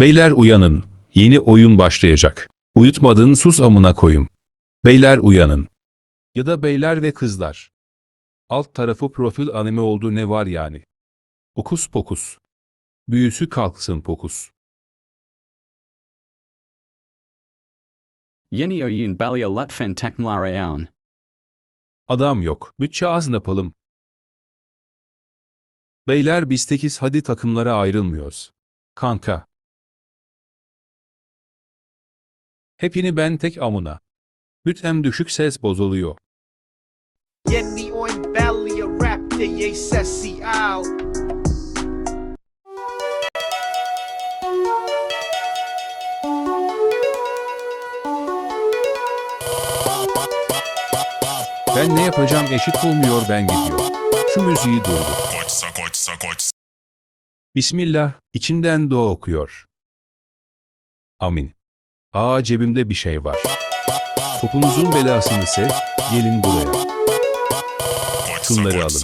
Beyler uyanın. Yeni oyun başlayacak. Uyutmadın sus amına koyum. Beyler uyanın. Ya da beyler ve kızlar. Alt tarafı profil anime oldu ne var yani. Okus pokus. Büyüsü kalksın pokus. Yeni oyun balya lütfen takımlara Adam yok. Bütçe az ne yapalım? Beyler biz tekiz hadi takımlara ayrılmıyoruz. Kanka. Hepini ben tek amına. Bütem düşük ses bozuluyor. Yeni oyun belly rap diye sesi al. Ben ne yapacağım eşit olmuyor ben gidiyor. Şu müziği durdur. Koçsa koçsa koç. Bismillah, içinden dua okuyor. Amin. Aa cebimde bir şey var. Topunuzun belasını sev, gelin buraya. Şunları alın.